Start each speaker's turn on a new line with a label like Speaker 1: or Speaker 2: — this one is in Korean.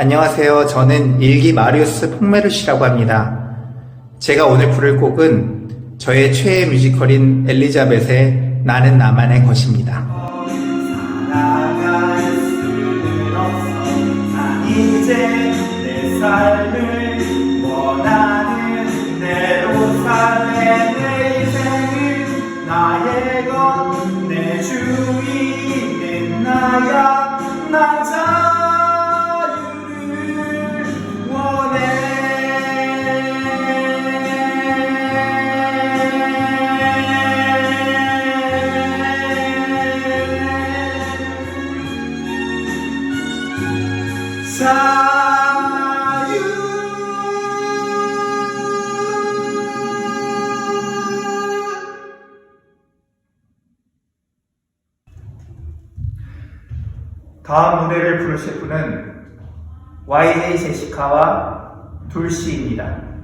Speaker 1: 안녕하세요. 저는 일기 마리우스 폭메르시라고 합니다. 제가 오늘 부를 곡은 저의 최애 뮤지컬인 엘리자벳의 나는 나만의 것입니다.
Speaker 2: 없어 난 이제 내 삶을 다음 무대를 부르실 분은 YJ 제시카와 둘씨입니다.